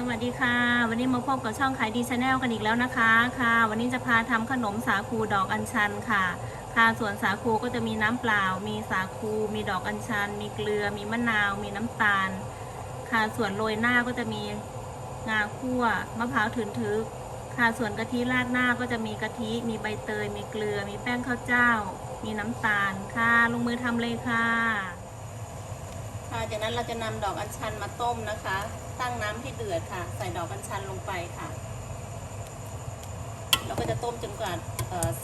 สวัสดีค่ะ วันนี้มาพบกับช่องขายดีชาแนลกันอีกแล้วนะคะค่ะ วันนี้จะพาทำขนมสาคูดอกอัญชันค่ะ ค่ะส่วนสาคูก็จะมีน้ำเปล่า มีสาคู มีดอกอัญชัน มีเกลือ มีมะนาว มีน้ำตาล ค่ะส่วนโรยหน้าก็จะมีงาคั่วมะพร้าวถึนทึก ค่ะส่วนกะทิราดหน้าก็จะมีกะทิ มีใบเตย มีเกลือ มีแป้งข้าวเจ้า มีน้ำตาลค่ะ ลงมือทำเลยค่ะ ค่ะจากนั้นเราจะนำดอกอัญชันมาต้มนะคะ ตั้งน้ำให้เดือดค่ะ ใส่ดอกอัญชันลงไปค่ะ เราก็จะต้มจนกว่า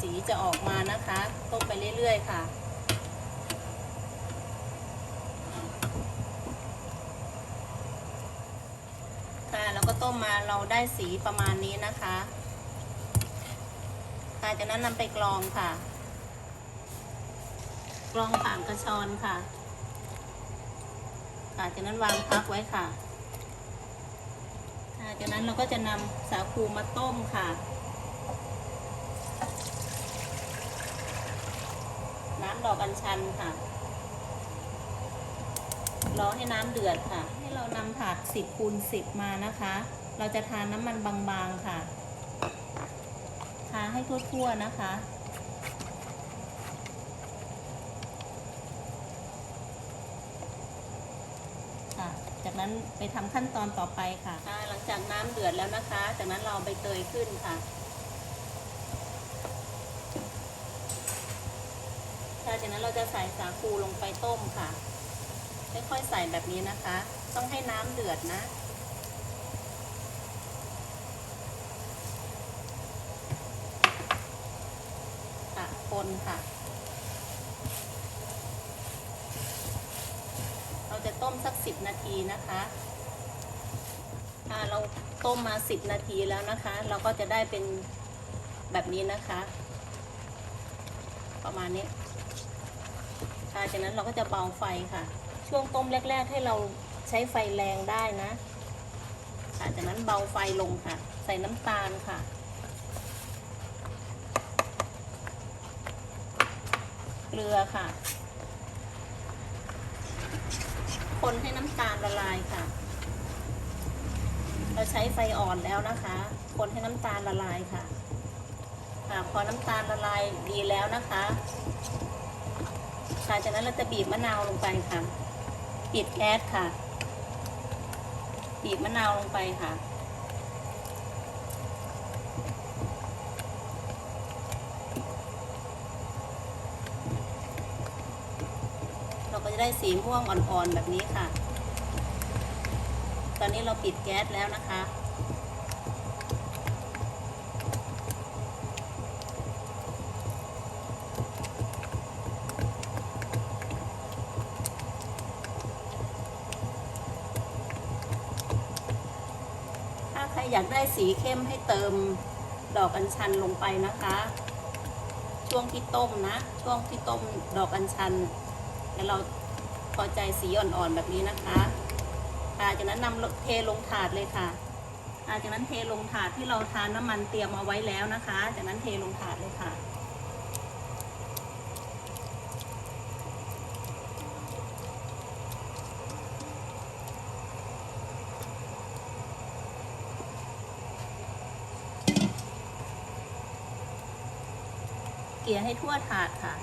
สีจะออกมานะคะ ต้มไปเรื่อยๆค่ะ ค่ะแล้วก็ต้มมาเราได้สีประมาณนี้นะคะค่ะจากนั้นนำไปกรองค่ะ กรองผ่านกระชอนค่ะค่ะจากนั้นวางพักไว้ค่ะ จากนั้นเราก็จะนำสาคูมาต้มค่ะ น้ำดอกอัญชันค่ะ รอให้น้ำเดือดค่ะ ให้เรานำถาด10คูณ10 มานะคะ เราจะทานน้ำมันบางๆค่ะ ทาให้ทั่วๆนะคะค่ะ จาก นั้นไปทำขั้นตอนต่อไปค่ะ หลังจากน้ำเดือดแล้วนะคะ จากนั้นเราเอาใบเตยขึ้นค่ะค่ะ จากนั้นเราจะใส่สาคูลงไปต้มค่ะ ค่อยๆใส่แบบนี้นะคะ ต้องให้น้ำเดือดนะค่ะคนค่ะ เราจะต้ มสักสิบนาทีนะคะถ้าเราต้มมาสิบนาทีแล้วนะคะ เราก็จะได้เป็นแบบนี้นะคะ ประมาณนี้ค่ะจากนั้นเราก็จะเบาไฟค่ะ ช่วงต้มแรก ๆ ให้เราใช้ไฟแรงได้นะค่ะจากนั้นเบาไฟลงค่ะ ใส่น้ำตาลค่ะเกลือค่ะ คนให้น้ำตาลละลายค่ะ เราใช้ไฟอ่อนแล้วนะคะ คนให้น้ำตาลละลายค่ะค่ะพอน้ำตาลละลายดีแล้วนะคะค่ะจากนั้นเราจะบีบมะนาวลงไปค่ะปิดแก๊สค่ะ บีบมะนาวลงไปค่ะ เราก็จะ ได้สีม่วงอ่อนๆแบบนี้ค่ะ ตอนนี้เราปิดแก๊สแล้วนะคะ ถ้าใครอยากได้สีเข้มให้เติมดอกอัญชันลงไปนะคะ ช่วงที่ต้มนะ ช่วงที่ต้มดอกอัญชันแล้วเรา อใจสีอ่อนๆแบบนี้นะคะค่ะจากนั้นนำเทลงถาดเลยค่ะค่ะจากนั้นเทลงถาดที่เราทานน้ำมันเตรียมเอาไว้แล้วนะคะ จากนั้นเทลงถาดเลยค่ะเกลี่ยให้ทั่วถาดค่ะ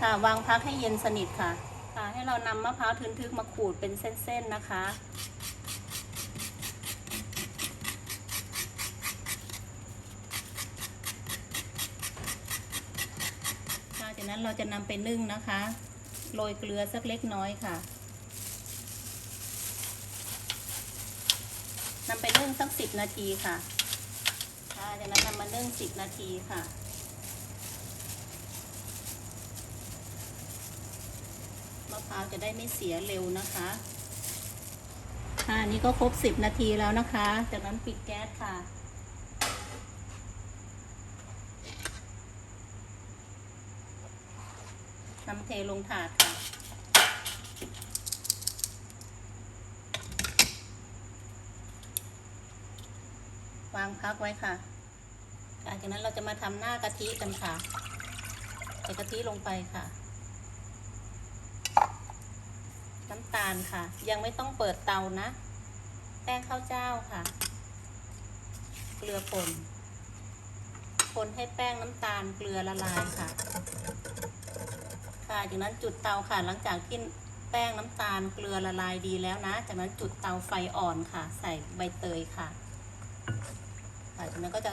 ค่ะ วางพักให้เย็นสนิทค่ะ ค่ะ ให้เรานำมะพร้าวทึนทึกมาขูดเป็นเส้นๆนะคะค่ะจากนั้นเราจะนำไปนึ่งนะคะ โรยเกลือสักเล็กน้อยค่ะนำไปนึ่งสักสิบนาทีค่ะค่ะจากนั้นนำมานึ่งสิบนาทีค่ะ มะ พร้าวจะได้ไม่เสียเร็วนะคะค่ะนี่ก็ครบสิบนาทีแล้วนะคะ จากนั้นปิดแก๊สค่ะนำเทลงถาดค่ะ วางพักไว้ค่ะค่ะจากนั้นเราจะมาทำหน้ากะทิกันค่ะใส่กะทิลงไปค่ะ น้ำตาลค่ะ ยังไม่ต้องเปิดเตานะ แป้งข้าวเจ้าค่ะ เกลือป่นคนให้แป้งน้ำตาลเกลือละลายค่ะ ค่ะจากนั้นจุดเตาค่ะ หลังจากที่แป้งน้ำตาลเกลือละลายดีแล้วนะ จากนั้นจุดเตาไฟอ่อนค่ะ ใส่ใบเตยค่ะค่ะจากนั้นก็จะ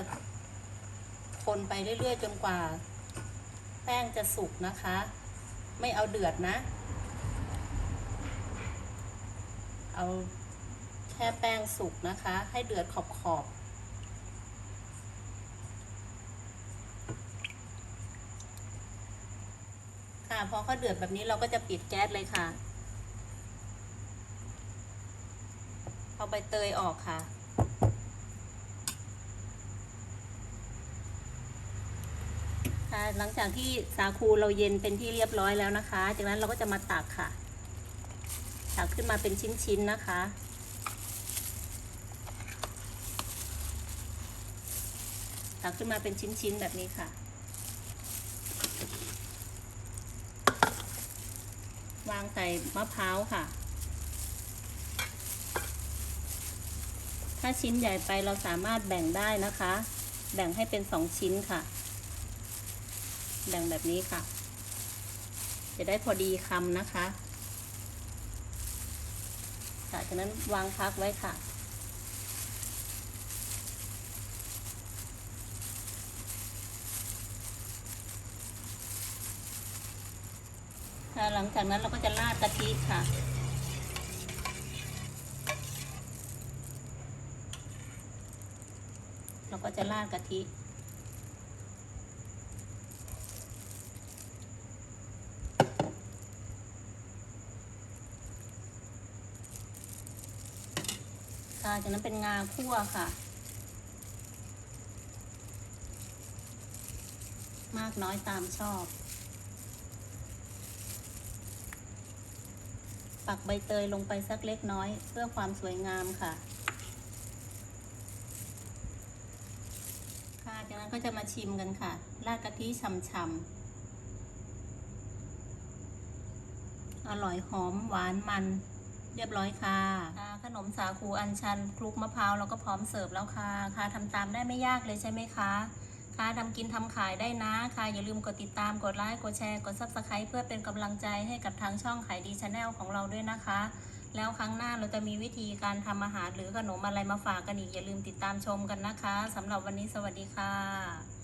คนไปเรื่อยๆจนกว่า แป้งจะสุกนะคะ ไม่เอาเดือดนะ เอาแค่แป้งสุกนะคะ ให้เดือดขอบขอบๆค่ะพอเขาเดือดแบบนี้เราก็จะปิดแก๊สเลยค่ะเอาใบเตยออกค่ะค่ะ หลังจากที่สาคูเราเย็นเป็นที่เรียบร้อยแล้วนะคะ จากนั้นเราก็จะมาตักค่ะ ตักขึ้นมาเป็นชิ้นๆนะคะ ตักขึ้นมาเป็นชิ้นๆแบบนี้ค่ะ วางใส่มะพร้าวค่ะ ถ้าชิ้นใหญ่ไปเราสามารถแบ่งได้นะคะ แบ่งให้เป็นสองชิ้นค่ะ แบ่งแบบนี้ค่ะ จะได้พอดีคำนะคะ ค่ะ จากนั้นวางพักไว้ค่ะ ค่ะหลังจากนั้นเราก็จะราดกะทิค่ะเราก็จะราดกะทิ ค่ะ จากนั้นเป็นงาคั่วค่ะ มากน้อยตามชอบ ปักใบเตยลงไปสักเล็กน้อย เพื่อความสวยงามค่ะ ค่ะ จากนั้นก็จะมาชิมกันค่ะ ราดกะทิฉ่ำๆอร่อยหอมหวานมัน เรียบร้อยค่ะค่ะ ขนมสาคูอัญชันคลุกมะพร้าวแล้วก็พร้อมเสิร์ฟแล้วค่ะ ค่ะทำตามได้ไม่ยากเลยใช่ไหมคะ ค่ะทำกินทำขายได้นะ ค่ะอย่าลืมกดติดตามกดไลค์กดแชร์กด subscribe เพื่อเป็นกำลังใจให้กับทางช่องขายดีชาแนลของเราด้วยนะคะ แล้วครั้งหน้าเราจะมีวิธีการทำอาหารหรือขนมอะไรมาฝากกันอีกอย่าลืมติดตามชมกันนะคะสำหรับวันนี้สวัสดีค่ะ